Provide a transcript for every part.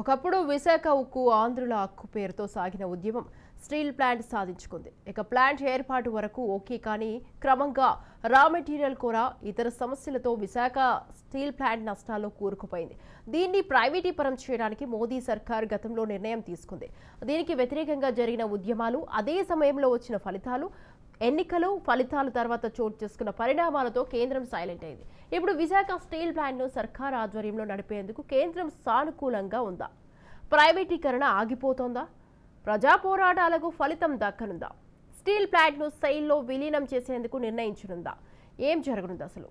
ఒకప్పుడు విశాఖ ఉక్కు ఆంధ్రుల హక్కు పేరుతో సాగిన ఉద్యమం స్టీల్ ప్లాంట్ సాధించుకుంది. ఇక ప్లాంట్ ఏర్పాటు వరకు ఓకే కానీ క్రమంగా రా మెటీరియల్ కొర ఇతర సమస్యలతో విశాఖ స్టీల్ ప్లాంట్ నష్టాల్లో కూరుకుపోయింది. దీన్ని ప్రైవేటీపరం చేయడానికి మోదీ సర్కార్ గతంలో నిర్ణయం తీసుకుంది. దీనికి వ్యతిరేకంగా జరిగిన ఉద్యమాలు అదే సమయంలో వచ్చిన ఫలితాలు ఎన్నికలు ఫలితాల తర్వాత చోటు చేసుకున్న పరిణామాలతో కేంద్రం సైలెంట్ అయింది. ఇప్పుడు విశాఖ స్టీల్ ప్లాంట్ను సర్కార్ ఆధ్వర్యంలో నడిపేందుకు కేంద్రం సానుకూలంగా ఉందా? ప్రైవేటీకరణ ఆగిపోతోందా? ప్రజా పోరాటాలకు ఫలితం దక్కనుందా? స్టీల్ ప్లాంట్ను సెయిల్లో విలీనం చేసేందుకు నిర్ణయించనుందా? ఏం జరగనుంది అసలు?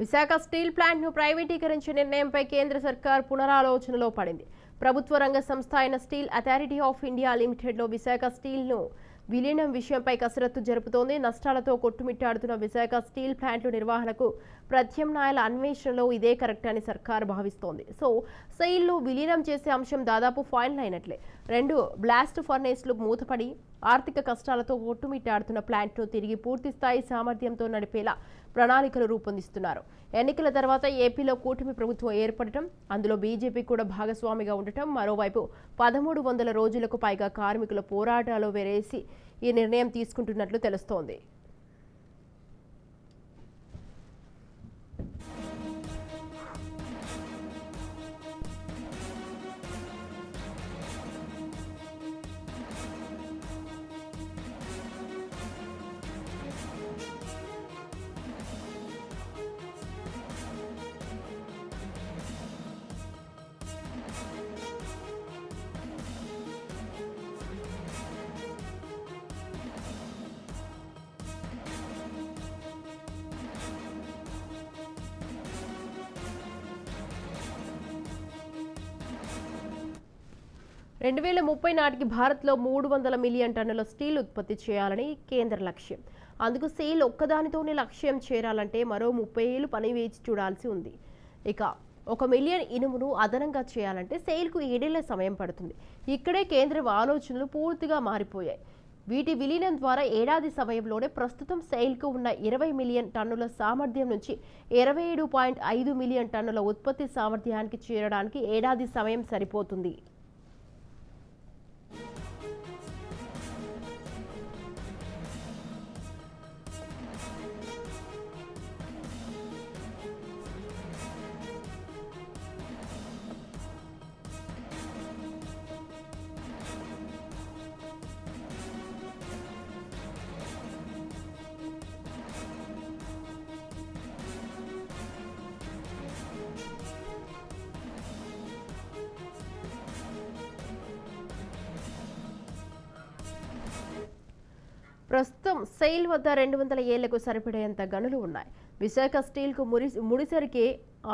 విశాఖ స్టీల్ ప్లాంట్ను ప్రైవేటీకరించే నిర్ణయంపై కేంద్ర సర్కార్ పునరాలోచనలో పడింది. ప్రభుత్వ రంగ సంస్థ అయిన స్టీల్ అథారిటీ ఆఫ్ ఇండియా లిమిటెడ్లో విశాఖ స్టీల్ను విలీనం విషయంపై కసరత్తు జరుపుతోంది. నష్టాలతో కొట్టుమిట్టాడుతున్న విశాఖ స్టీల్ ప్లాంట్ల నిర్వహణకు ప్రత్యామ్నాయాల అన్వేషణలో ఇదే కరెక్ట్ అని సర్కార్ భావిస్తోంది. సో సెయిల్లో విలీనం చేసే అంశం దాదాపు ఫైనల్ అయినట్లే. రెండు బ్లాస్ట్ ఫర్నేస్లు మూతపడి ఆర్థిక కష్టాలతో కొట్టుమిట్టాడుతున్న ప్లాంట్ను తిరిగి పూర్తి స్థాయి సామర్థ్యంతో నడిపేలా ప్రణాళికలు రూపొందిస్తున్నారు. ఎన్నికల తర్వాత ఏపీలో కూటమి ప్రభుత్వం ఏర్పడటం అందులో బీజేపీ కూడా భాగస్వామిగా ఉండటం మరోవైపు పదమూడు వందల రోజులకు పైగా కార్మికుల పోరాటాలు వేరేసి ఈ నిర్ణయం తీసుకుంటున్నట్లు తెలుస్తోంది. రెండు వేల ముప్పై నాటికి భారత్లో మూడు వందల మిలియన్ టన్నుల స్టీల్ ఉత్పత్తి చేయాలని కేంద్ర లక్ష్యం. అందుకు సెయిల్ ఒక్కదానితోనే లక్ష్యం చేరాలంటే మరో ముప్పై ఏళ్ళు పని వేచి చూడాల్సి ఉంది. ఇక ఒక మిలియన్ ఇనుమును అదనంగా చేయాలంటే సెయిల్కు ఏడేళ్ళ సమయం పడుతుంది. ఇక్కడే కేంద్రం ఆలోచనలు పూర్తిగా మారిపోయాయి. వీటి విలీనం ద్వారా ఏడాది సమయంలోనే ప్రస్తుతం సెయిల్కు ఉన్న ఇరవై మిలియన్ టన్నుల సామర్థ్యం నుంచి ఇరవై ఏడు పాయింట్ ఐదు మిలియన్ టన్నుల ఉత్పత్తి సామర్థ్యానికి చేరడానికి ఏడాది సమయం సరిపోతుంది. సెయిల్ వద్ద రెండు వందల ఏళ్ళకు సరిపడేంత గనులు ఉన్నాయి. విశాఖ స్టీల్కు ముడి ముడిసరికే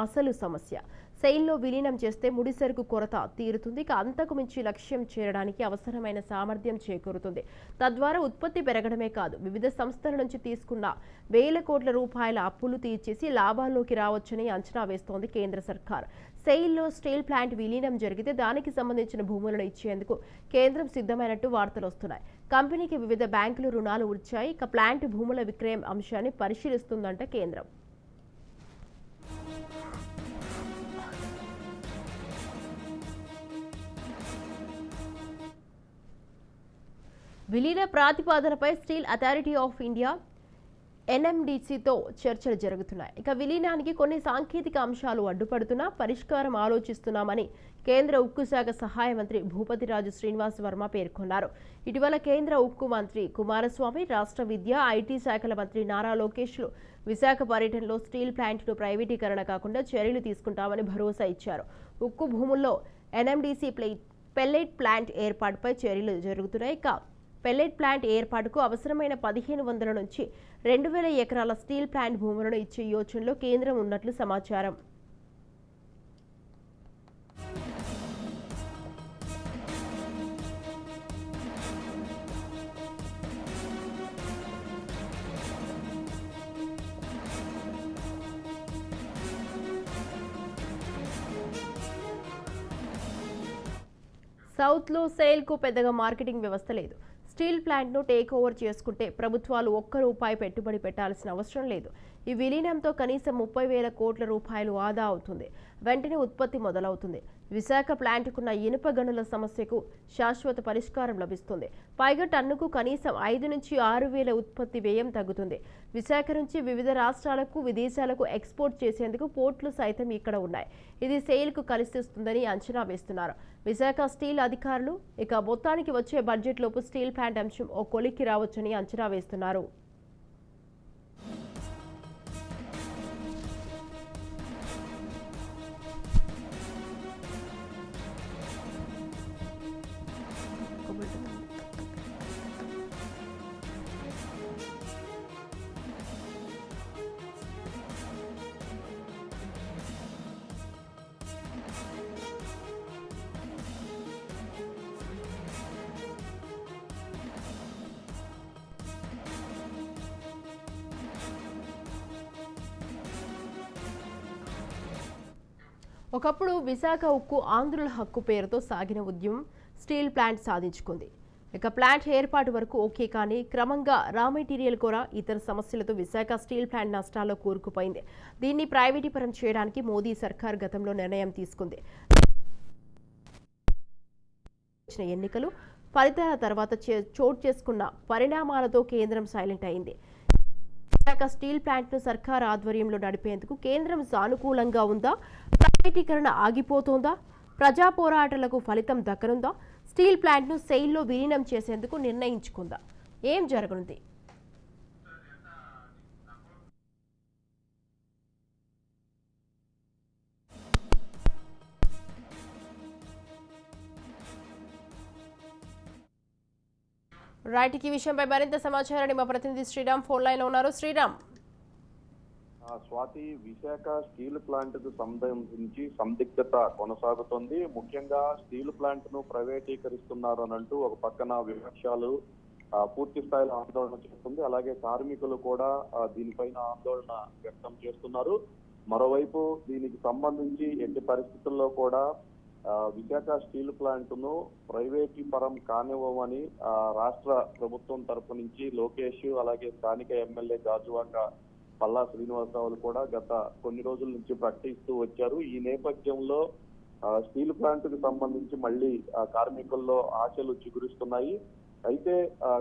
అసలు సమస్య. సెయిల్లో విలీనం చేస్తే ముడిసరుకు కొరత తీరుతుంది. ఇక అంతకు మించి లక్ష్యం చేరడానికి అవసరమైన సామర్థ్యం చేకూరుతుంది. తద్వారా ఉత్పత్తి పెరగడమే కాదు వివిధ సంస్థల నుంచి తీసుకున్న వేల కోట్ల రూపాయల అప్పులు తీర్చేసి లాభాల్లోకి రావచ్చని అంచనా వేస్తోంది కేంద్ర సర్కార్. సెయిల్లో స్టీల్ ప్లాంట్ విలీనం జరిగితే దానికి సంబంధించిన భూములను ఇచ్చేందుకు కేంద్రం సిద్ధమైనట్టు వార్తలు వస్తున్నాయి. కంపెనీకి వివిధ బ్యాంకులు రుణాలు వచ్చాయి. ఇక ప్లాంట్ భూముల విక్రయం అంశాన్ని పరిశీలిస్తుందంట కేంద్రం. విలీన ప్రాతిపాదనపై స్టీల్ అథారిటీ ఆఫ్ ఇండియా ఎన్ఎండిసితో చర్చలు జరుగుతున్నాయి. ఇక విలీనానికి కొన్ని సాంకేతిక అంశాలు అడ్డుపడుతున్నా పరిష్కారం ఆలోచిస్తున్నామని కేంద్ర ఉక్కు శాఖ సహాయ మంత్రి భూపతిరాజు శ్రీనివాస్ వర్మ పేర్కొన్నారు. ఇటీవల కేంద్ర ఉక్కు మంత్రి కుమారస్వామి రాష్ట్ర విద్య ఐటీ శాఖల మంత్రి నారా లోకేష్లు విశాఖ పర్యటనలో స్టీల్ ప్లాంట్ను ప్రైవేటీకరణ కాకుండా చర్యలు తీసుకుంటామని భరోసా ఇచ్చారు. ఉక్కు భూముల్లో ఎన్ఎండిసి ప్లే పెల్లెట్ ప్లాంట్ ఏర్పాటుపై చర్యలు జరుగుతున్నాయి. ఇక పెల్లెట్ ప్లాంట్ ఏర్పాటుకు అవసరమైన పదిహేను వందల నుంచి రెండు వేల ఎకరాల స్టీల్ ప్లాంట్ భూములను ఇచ్చే యోచనలో కేంద్రం ఉన్నట్లు సమాచారం. సౌత్లో సేల్కు పెద్దగా మార్కెటింగ్ వ్యవస్థ లేదు. స్టీల్ ప్లాంట్ను టేక్ ఓవర్ చేసుకుంటే ప్రభుత్వాలు ఒక్క రూపాయి పెట్టుబడి పెట్టాల్సిన అవసరం లేదు. ఈ విలీనంతో కనీసం ముప్పై వేల కోట్ల రూపాయలు ఆదా అవుతుంది. వెంటనే ఉత్పత్తి మొదలవుతుంది. విశాఖ ప్లాంట్కున్న ఇనుప గనుల సమస్యకు శాశ్వత పరిష్కారం లభిస్తుంది. పైగా టన్నుకు కనీసం ఐదు నుంచి ఆరు వేల ఉత్పత్తి వ్యయం తగ్గుతుంది. విశాఖ నుంచి వివిధ రాష్ట్రాలకు విదేశాలకు ఎక్స్పోర్ట్ చేసేందుకు పోర్ట్లు సైతం ఇక్కడ ఉన్నాయి. ఇది సేల్కు కలిసిస్తుందని అంచనా వేస్తున్నారు. విశాఖ స్టీల్ అధికారులు ఇక మొత్తానికి వచ్చే బడ్జెట్లోపు స్టీల్ ప్లాంట్ అంశం ఓ కొలిక్కి రావచ్చని అంచనా వేస్తున్నారు. ఒకప్పుడు విశాఖ ఉక్కు ఆంధ్రుల హక్కు పేరుతో సాగిన ఉద్యమం స్టీల్ ప్లాంట్ సాధించుకుంది. ఇక ప్లాంట్ ఏర్పాటు వరకు ఓకే కానీ క్రమంగా రా మెటీరియల్ కూడా ఇతర సమస్యలతో విశాఖ స్టీల్ ప్లాంట్ నష్టాల్లో కూరుకుపోయింది. దీన్ని ప్రైవేటీకరణ చేయడానికి మోదీ సర్కార్ గతంలో నిర్ణయం తీసుకుంది. వచ్చిన ఎన్నికలు ఫలితాల తర్వాత చోటు చేసుకున్న పరిణామాలతో కేంద్రం సైలెంట్ అయింది. విశాఖ స్టీల్ ప్లాంట్ను సర్కార్ ఆధ్వర్యంలో నడిపేందుకు కేంద్రం సానుకూలంగా ఉందా? ప్రైవేటీకరణ ఆగిపోతోందా? ప్రజా పోరాటాలకు ఫలితం దక్కనుందా? స్టీల్ ప్లాంట్ను సెయిల్లో విలీనం చేసేందుకు నిర్ణయించుకుందా? ఏం జరగనుంది? రైట్ ఈ విషయంపై మరింత సమాచారాన్ని మా ప్రతినిధి శ్రీరామ్ ఫోన్ లైన్లో ఉన్నారు. శ్రీరామ్. స్వాతి విశాఖ స్టీల్ ప్లాంట్కు సంబంధించి సందిగ్ధత కొనసాగుతోంది. ముఖ్యంగా స్టీల్ ప్లాంట్ను ప్రైవేటీకరిస్తున్నారు అని అంటూ ఒక పక్కన విపక్షాలు పూర్తి స్థాయిలో ఆందోళన చేస్తుంది. అలాగే కార్మికులు కూడా దీనిపైన ఆందోళన వ్యక్తం చేస్తున్నారు. మరోవైపు దీనికి సంబంధించి ఎట్టి పరిస్థితుల్లో కూడా విశాఖ స్టీల్ ప్లాంట్ను ప్రైవేటీపరం కానివ్వమని రాష్ట్ర ప్రభుత్వం తరపు నుంచి లోకేష్ అలాగే స్థానిక ఎమ్మెల్యే గాజువాక పల్లా శ్రీనివాసరావులు కూడా గత కొన్ని రోజుల నుంచి ప్రకటిస్తూ వచ్చారు. ఈ నేపథ్యంలో స్టీల్ ప్లాంట్కు సంబంధించి మళ్ళీ కార్మికుల్లో ఆశలు చిగురిస్తున్నాయి. అయితే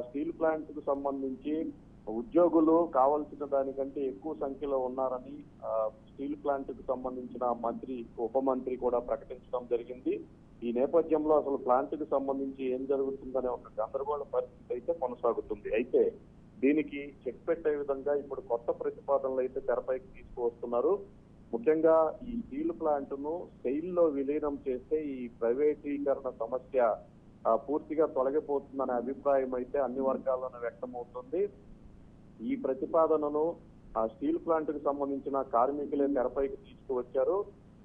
స్టీల్ ప్లాంట్కు సంబంధించి ఉద్యోగులు కావాల్సిన దానికంటే ఎక్కువ సంఖ్యలో ఉన్నారని స్టీల్ ప్లాంట్కు సంబంధించిన మంత్రి ఉప మంత్రి కూడా ప్రకటించడం జరిగింది. ఈ నేపథ్యంలో అసలు ప్లాంట్కు సంబంధించి ఏం జరుగుతుందనే ఒక గందరగోళ పరిస్థితి అయితే కొనసాగుతుంది. అయితే దీనికి చెక్ పెట్టే విధంగా ఇప్పుడు కొత్త ప్రతిపాదనలు అయితే తెరపైకి తీసుకువస్తున్నారు. ముఖ్యంగా ఈ స్టీల్ ప్లాంట్ను సెయిల్లో విలీనం చేస్తే ఈ ప్రైవేటీకరణ సమస్య పూర్తిగా తొలగిపోతుందనే అభిప్రాయం అయితే అన్ని వర్గాల్లోనూ వ్యక్తమవుతుంది. ఈ ప్రతిపాదనను ఆ స్టీల్ ప్లాంట్కు సంబంధించిన కార్మికులే తెరపైకి తీసుకువచ్చారు.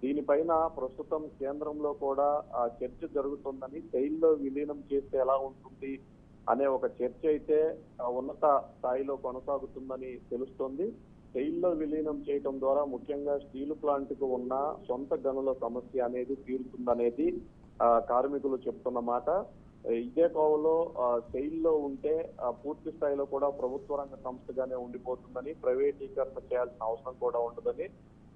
దీనిపైన ప్రస్తుతం కేంద్రంలో కూడా ఆ చర్చ జరుగుతుందని సెయిల్లో విలీనం చేస్తే ఎలా ఉంటుంది అనే ఒక చర్చ అయితే ఉన్నత స్థాయిలో కొనసాగుతుందని తెలుస్తోంది. స్టైల్లో విలీనం చేయటం ద్వారా ముఖ్యంగా స్టీల్ ప్లాంట్కు ఉన్న సొంత గనుల సమస్య అనేది తీరుతుందనేది కార్మికులు చెప్తున్న మాట. ఇదే కోవలో సెయిల్లో ఉంటే పూర్తి స్థాయిలో కూడా ప్రభుత్వ రంగ సంస్థగానే ఉండిపోతుందని ప్రైవేటీకరణ చేయాల్సిన అవసరం కూడా ఉండదని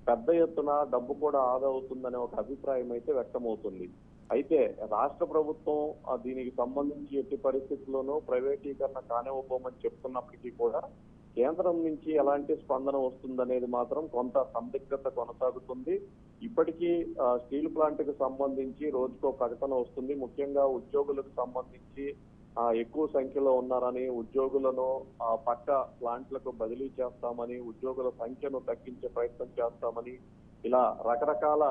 పెద్ద ఎత్తున డబ్బు కూడా ఆదా అవుతుందనే ఒక అభిప్రాయం అయితే వ్యక్తమవుతుంది. అయితే రాష్ట్ర ప్రభుత్వం దీనికి సంబంధించి ఎట్టి పరిస్థితుల్లోనూ ప్రైవేటీకరణ కానివ్వబోమని చెప్తున్నప్పటికీ కూడా కేంద్రం నుంచి ఎలాంటి స్పందన వస్తుందనేది మాత్రం కొంత సందిగ్ధత కొనసాగుతుంది. ఇప్పటికీ స్టీల్ ప్లాంట్కు సంబంధించి రోజుకో ప్రకటన వస్తుంది. ముఖ్యంగా ఉద్యోగులకు సంబంధించి ఎక్కువ సంఖ్యలో ఉన్నారని ఉద్యోగులను ఆ, పక్క ప్లాంట్లకు బదిలీ చేస్తామని ఉద్యోగుల సంఖ్యను తగ్గించే ప్రయత్నం చేస్తామని ఇలా రకరకాల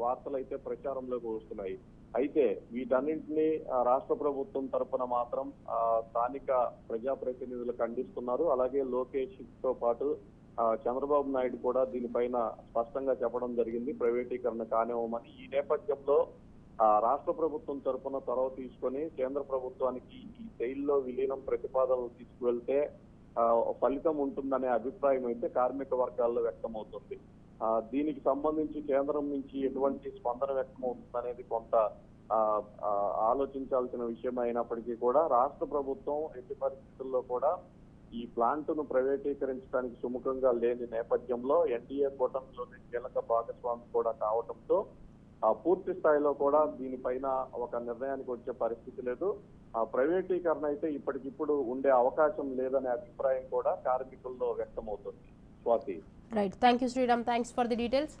వార్తలు అయితే ప్రచారంలోకి వస్తున్నాయి. అయితే వీటన్నింటినీ రాష్ట్ర ప్రభుత్వం తరపున మాత్రం స్థానిక ప్రజాప్రతినిధులు ఖండిస్తున్నారు. అలాగే లోకేష్తో పాటు చంద్రబాబు నాయుడు కూడా దీనిపైన స్పష్టంగా చెప్పడం జరిగింది. ప్రైవేటీకరణ కానివ్వమని. ఈ నేపథ్యంలో రాష్ట్ర ప్రభుత్వం తరపున చొరవ తీసుకొని కేంద్ర ప్రభుత్వానికి ఈ జైల్లో విలీనం ప్రతిపాదనలు తీసుకువెళ్తే ఫలితం ఉంటుందనే అభిప్రాయం అయితే కార్మిక వర్గాల్లో వ్యక్తమవుతుంది. దీనికి సంబంధించి కేంద్రం నుంచి ఎటువంటి స్పందన వ్యక్తమవుతుంది అనేది కొంత ఆలోచించాల్సిన విషయం అయినప్పటికీ కూడా రాష్ట్ర ప్రభుత్వం ఎట్టి పరిస్థితుల్లో కూడా ఈ ప్లాంట్ను ప్రైవేటీకరించడానికి సుముఖంగా లేని నేపథ్యంలో ఎన్డీఏ కూటమిలోని కీలక భాగస్వామి కూడా కావడంతో పూర్తి స్థాయిలో కూడా దీనిపైన ఒక నిర్ణయానికి వచ్చే పరిస్థితి లేదు. ఆ ప్రైవేటీకరణ అయితే ఇప్పటికిప్పుడు ఉండే అవకాశం లేదనే అభిప్రాయం కూడా కార్మికుల్లో వ్యక్తమవుతుంది. Swathi. Right thank you Sriram thanks for the details